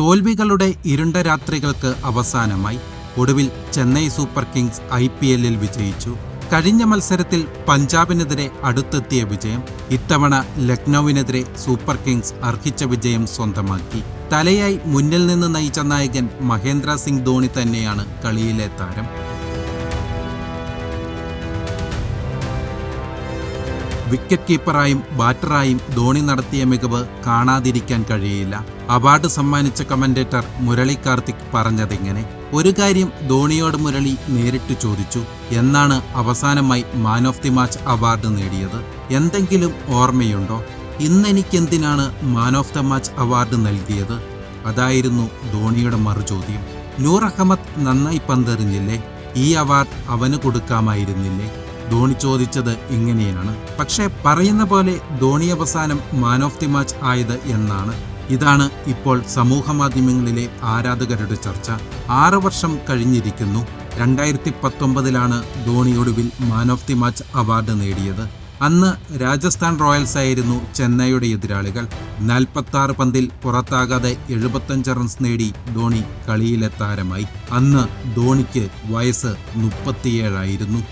തോൽവികളുടെ ഇരുണ്ട രാത്രികൾക്ക് അവസാനമായി ഒടുവിൽ Chennai Super Kings I P എല്ലിൽ വിജയിച്ചു. കഴിഞ്ഞ മത്സരത്തിൽ പഞ്ചാബിനെതിരെ അടുത്തെത്തിയ വിജയം ഇത്തവണ ലക്നൌവിനെതിരെ സൂപ്പർ കിങ്സ് അർഹിച്ച വിജയം സ്വന്തമാക്കി. തലയായി മുന്നിൽ നിന്ന് നയിച്ച നായകൻ മഹേന്ദ്ര സിംഗ് ധോണി തന്നെയാണ് കളിയിലെ താരം. വിക്കറ്റ് കീപ്പറായും ബാറ്ററായും ധോണി നടത്തിയ മികവ് കാണാതിരിക്കാൻ കഴിയില്ല. അവാർഡ് സമ്മാനിച്ച കമന്റേറ്റർ മുരളി കാർത്തിക് പറഞ്ഞതിങ്ങനെ ഒരു കാര്യം ധോണിയോട് മുരളി നേരിട്ട് ചോദിച്ചു എന്നാണ് അവസാനമായി man of the match award നേടിയത്. എന്തെങ്കിലും ഓർമ്മയുണ്ടോ? ഇന്നെനിക്കെന്തിനാണ് man of the match award നൽകിയത്? അതായിരുന്നു ധോണിയുടെ മറുചോദ്യം. നൂർ അഹമ്മദ് നന്നായി പന്തെറിഞ്ഞില്ലേ? ഈ അവാർഡ് അവന് കൊടുക്കാമായിരുന്നില്ലേ? ധോണി ചോദിച്ചത് ഇങ്ങനെയാണ്. പക്ഷേ പറയുന്ന പോലെ ധോണി അവസാനം മാൻ ഓഫ് ദി മാച്ച് ആയത് എന്നാണ്. ഇതാണ് ഇപ്പോൾ സമൂഹ മാധ്യമങ്ങളിലെ ആരാധകരുടെ ചർച്ച. ആറ് വർഷം കഴിഞ്ഞിരിക്കുന്നു. രണ്ടായിരത്തി പത്തൊമ്പതിലാണ് ധോണി ഒടുവിൽ man of the match award നേടിയത്. അന്ന് രാജസ്ഥാൻ റോയൽസ് ആയിരുന്നു ചെന്നൈയുടെ എതിരാളികൾ. നാൽപ്പത്തി ആറ് പന്തിൽ പുറത്താകാതെ എഴുപത്തഞ്ച് റൺസ് നേടി ധോണി കളിയിലെ താരമായി. അന്ന് ധോണിക്ക് വയസ്സ് മുപ്പത്തിയേഴായിരുന്നു.